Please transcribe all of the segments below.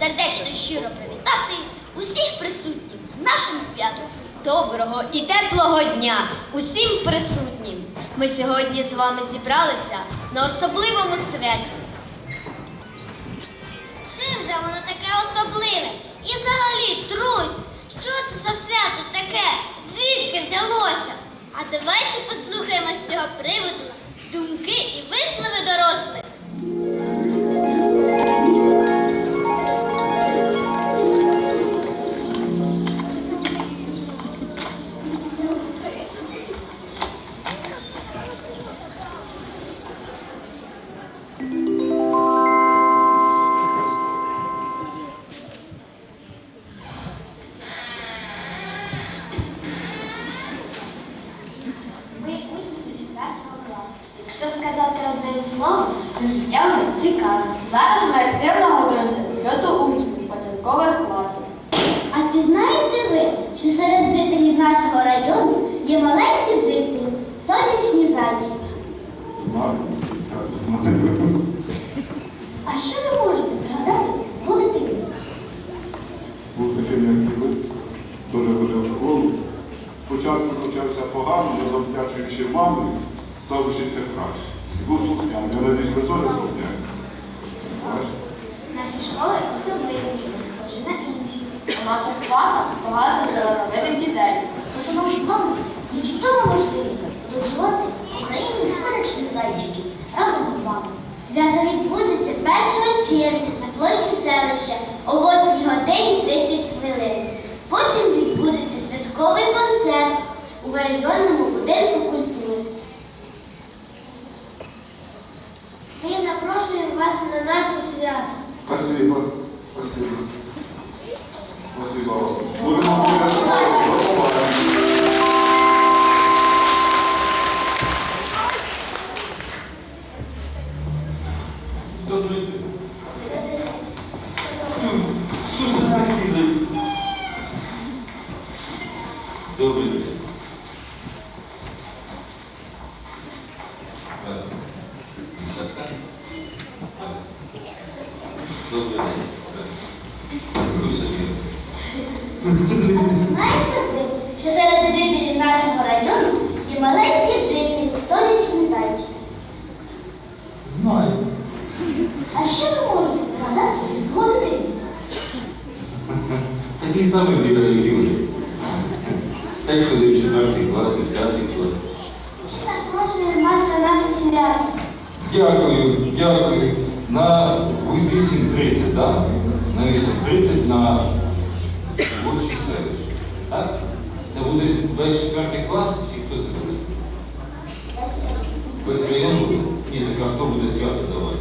сердечно і щиро привітати усіх присутніх з нашим святом. Доброго і теплого дня усім присутнім. Ми сьогодні з вами зібралися на особливому святі. Чим же воно таке особливе? І взагалі, Трусь, що це за свято таке? Звідки взялося? А давайте послухаємо з цього приводу думки і вислови дорослих. Мамі, став вчитися краще. Був слухняний. Я надіюсь, ви теж слухняні. Бачите? Наші школи особливі, не схожі на інші. У наших класах багато талановитих дітей. Тож у нас з вами є чудова можливість подорожувати Україну сонячних зайчиків разом з вами. Свято відбудеться 1 червня на площі селища о 8 годині 30 хвилин. Потім відбудеться святковий концерт у районному будинку культури. Ми запрошуємо вас на наше свято. Спасибо. Знаєте ви, що серед жителів нашого району є маленькі жителі, сонячні зайчики? Знаю. А що ви можете пригадати зі свого дитинства? Такий самий Віра Юрій. Теж ходив четвертий клас, клас. Запрошуємо вас на наше свято. Дякую, дякую. На 8.30, так? На 8.30 на площі селища. Так? Це буде весь четвертий клас, чи хто це буде? Ні, а хто буде свято давати?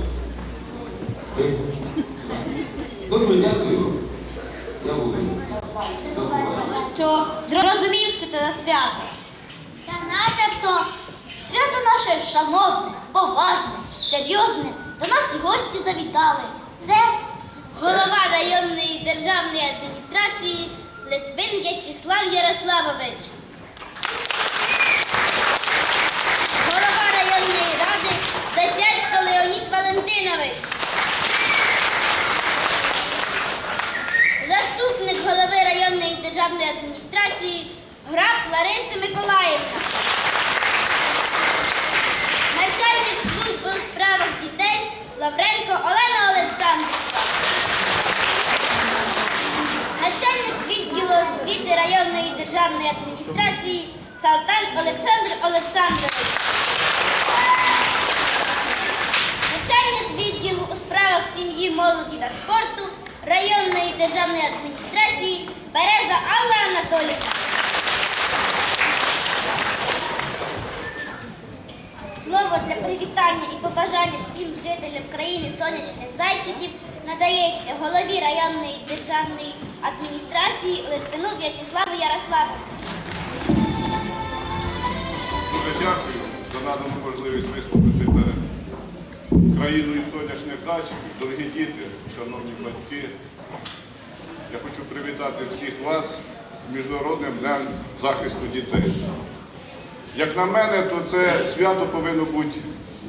Ви? Добре, дякую. Я буду. Що зрозумів, що це за свято? Та начебто свято наше шановне, поважне, серйозне. До нас гості завітали. Це голова районної державної адміністрації Литвин В'ячеслав Ярославович. Голова районної ради Засядько Леонід Валентинович. Заступник голови районної державної адміністрації граф Лариси Миколаївна. Начальник служби у справах дітей Лавренко Олена Олександрівна. Начальник відділу освіти районної державної адміністрації Салтан Олександр Олександрович. Начальник відділу у справах сім'ї, молоді та спорту районної державної адміністрації Береза Алла Анатолівна. Слово для привітання і побажання всім жителям країни сонячних зайчиків надається голові районної державної адміністрації Литвину В'ячеславу Ярославовичу. Дуже дякую за надану можливість виступити перед країною сонячних зайчиків. Дорогі діти, шановні батьки, я хочу привітати всіх вас з Міжнародним днем захисту дітей. Як на мене, то це свято повинно бути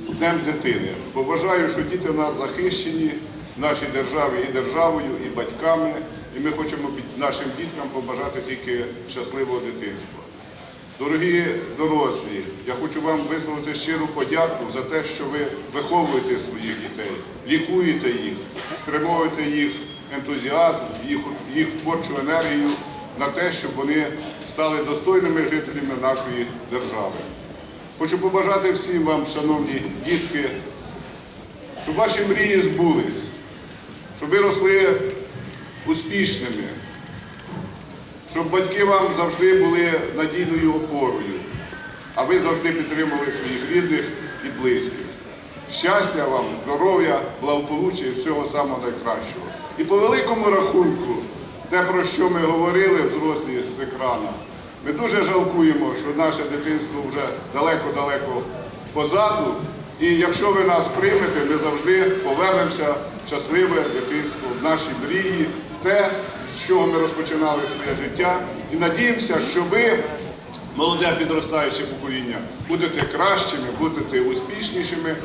днем дитини. Бо вважаю, що діти в нас захищені нашій державі і державою, і батьками. І ми хочемо нашим діткам побажати тільки щасливого дитинства. Дорогі дорослі, я хочу вам висловити щиру подяку за те, що ви виховуєте своїх дітей, лікуєте їх, спрямовуєте їх ентузіазм, їх, їх творчу енергію на те, щоб вони стали достойними жителями нашої держави. Хочу побажати всім вам, шановні дітки, щоб ваші мрії збулись, щоб ви росли успішними, щоб батьки вам завжди були надійною опорою, а ви завжди підтримували своїх рідних і близьких. Щастя вам, здоров'я, благополуччя і всього самого найкращого. І по великому рахунку, те, про що ми говорили взрослі з екрану, ми дуже жалкуємо, що наше дитинство вже далеко-далеко позаду. І якщо ви нас приймете, ми завжди повернемося в щасливе дитинство, в наші мрії, те, з чого ми розпочинали своє життя. І надіємося, що ви, молоде підростаюче покоління, будете кращими, будете успішнішими,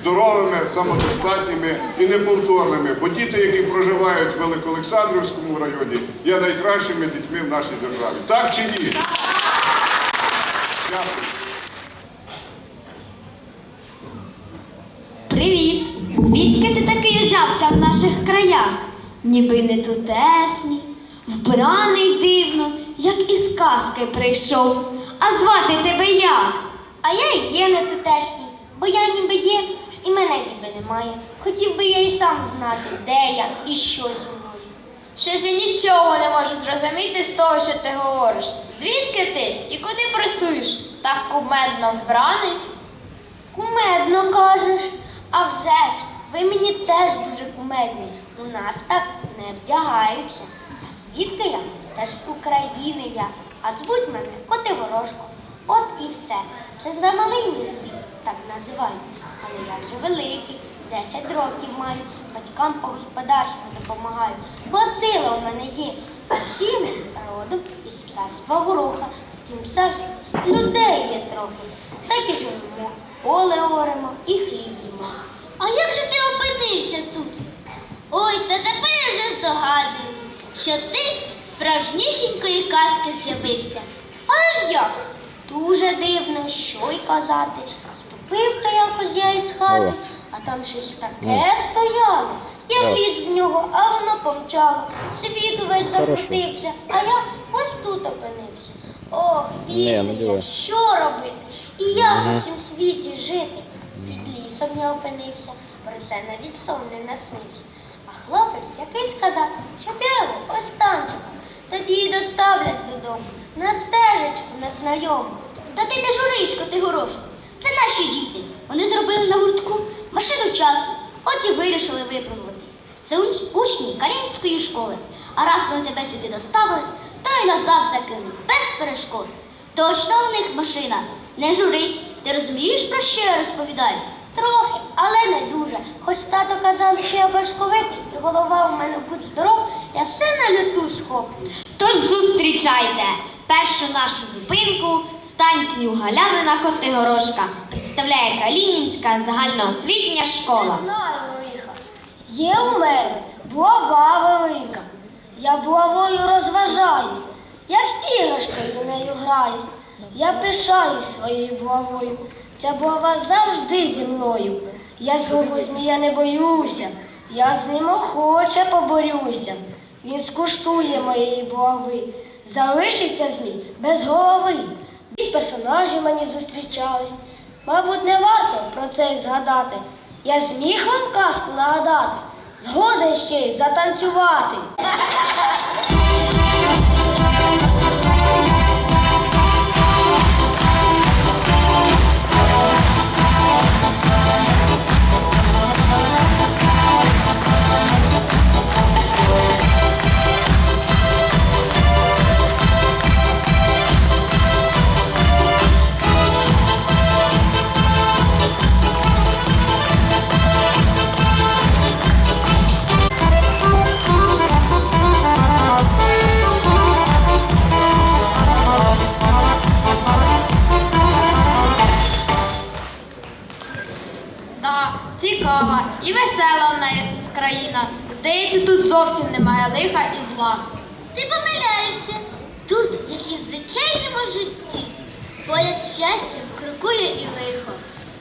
здоровими, самодостатніми і неповторними. Бо діти, які проживають в Великоолександрівському районі, є найкращими дітьми в нашій державі. Так чи ні? Дякую. Привіт! Звідки ти такий узявся в наших краях? Ніби не тутешній, вбраний дивно, як із казки прийшов. А звати тебе як? А я і є не тутешній, бо я ніби є, і мене ніби немає. Хотів би я і сам знати, де я і що зі мною. Щось я нічого не можу зрозуміти з того, що ти говориш. Звідки ти і куди простуєш? Так кумедно вбраний? Кумедно кажеш. А вже ж, ви мені теж дуже кумедні. У нас так не вдягаються. А звідки я? Теж з України я. А звуть мене Котигорошко. От і все. Це за малий мій так називають. Але я вже великий, 10 років маю, батькам по господарству допомагаю. Бо сила у мене є. Всі ми родом із царства гороха. В тім людей є трохи. Так і живемо, поле оремо і хліб їмо. А як же ти опинився тут? Ой, та тепер я вже здогадуюсь, що ти справжнісінької казки з'явився. Але ж як? Дуже дивно, що й казати. Ступив то якось я із хати, а там щось таке стояло. Я вліз в нього, а воно помчало. Світ увесь закрутився, а я ось тут опинився. Ох, бідний, що робити? І як у цім світі жити? Під лісом я опинився, про це навіть сон не наснився. А хлопець який сказав, що біло, ось там. Тоді й доставлять додому на стежечку незнайому. Та ти не журись, ти горошку. Це наші діти. Вони зробили на гуртку машину часу, от і вирішили випробувати. Це учні Калінської школи. А раз вони тебе сюди доставили, то й назад закинуть без перешкод. Точно у них машина. Не журись, ти розумієш, про що я розповідаю? Трохи, але не дуже. Хоч тато казав, що я башковитий, і голова у мене будь здоров, я все на люту схоплю. Тож зустрічайте першу нашу зупинку станцію Галянина Котигорошка представляє Калінінська загальноосвітня школа. знаю, лиха. Є у мене булава велика. Я булавою розважаюсь, як іграшкою нею граюсь. Я пишаюсь своєю булавою. Ця булава завжди зі мною. Я злого змія не боюся, я з ним охоче поборюся. Він скуштує моєї булави, залишиться змій без голови. Ці персонажі мені зустрічались. Мабуть, не варто про це згадати. Я зміг вам казку нагадати, згоден ще й затанцювати. поряд з щастям крокує і лихо.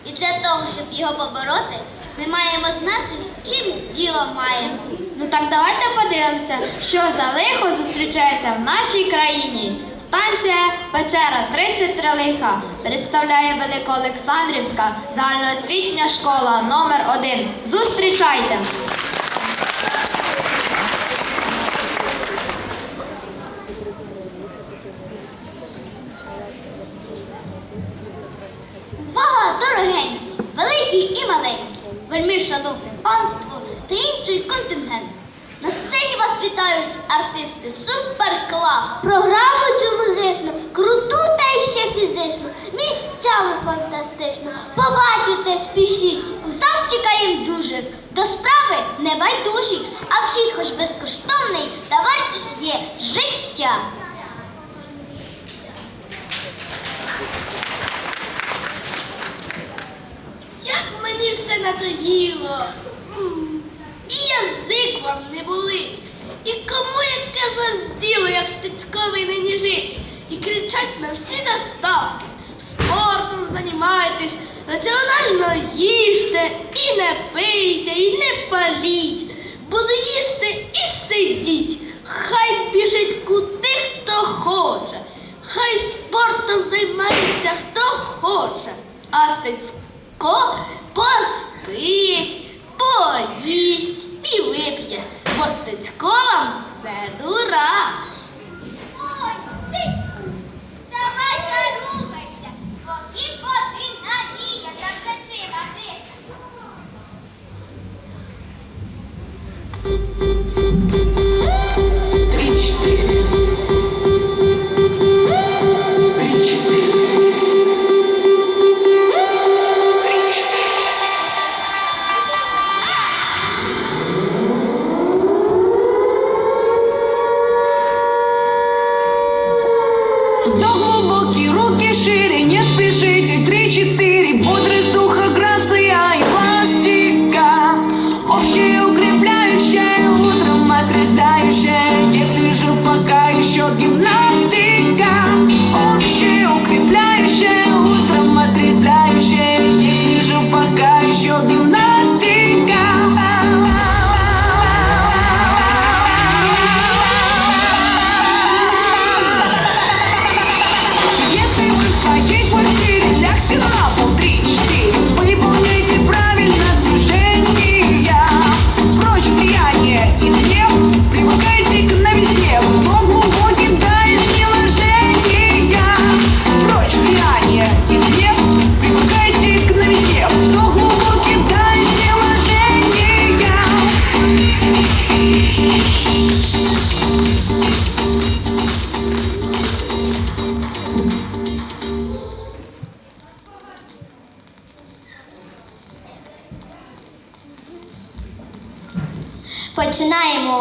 І для того, щоб його побороти, ми маємо знати, з чим діло маємо. Ну так давайте подивимося, що за лихо зустрічається в нашій країні. Станція Печера 33 лиха представляє Великоолександрівська загальноосвітня школа номер 1 Зустрічайте! Шановне панство та інший контингент. На сцені вас вітають артисти суперклас. Програму цю музичну, круту та ще фізичну, місцями фантастично. Побачите, спішіть. У зал чекаєм дуже. До справи не байдужі, а вхід хоч безкоштовний, та вартість є життя. Як мені все надоїло. І язик вам не болить. І кому яке з вас діло, як стецьковий нині жить? І кричать на всі заставки. Спортом займайтесь, раціонально їжте, і не пийте, і не паліть. Буду їсти і сидіть. Хай біжить куди хто хоче. Хай спортом займається хто хоче. А Стецько поспить, поїсть і вип'є. Бо Стецько вам не дура. Ой, стицьку, вставай та рухайся, поки один навія за плечима дише.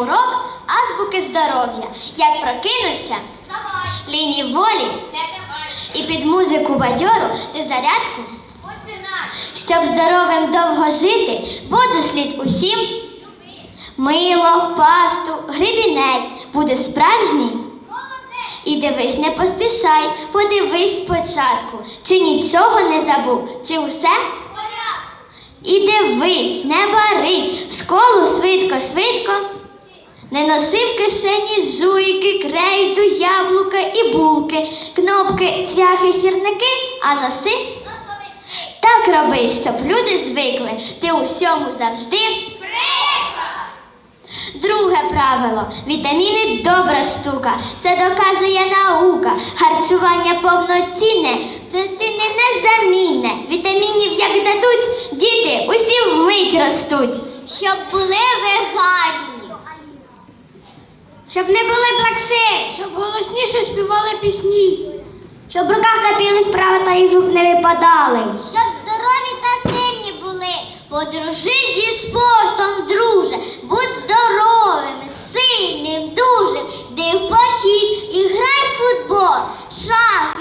Урок азбуки здоров'я. Як прокинувся, лінії волі і під музику бадьору ти зарядку. Щоб здоровим довго жити, воду слід усім. Мило, пасту, грибінець буде справжній. І дивись, не поспішай, подивись спочатку, чи нічого не забув, чи усе? І дивись, не барись, в школу швидко, швидко. Не носи в кишені жуйки, крейду, яблука і булки, кнопки, цвяхи, сірники, а носи. Так роби, щоб люди звикли. Ти у всьому завжди. Друге правило. Вітаміни добра штука. Це доказує наука. Харчування повноцінне, дитини незамінне. Вітамінів як дадуть, діти усі вмить ростуть. Щоб були веганні. Щоб не були плакси. Щоб голосніше співали пісні. Щоб в руках капіли справи та рук не випадали. Щоб здорові та сильні були. Подружи зі спортом, друже. Будь здоровим, сильним, дужим. Ди в похід і грай в футбол, шахи,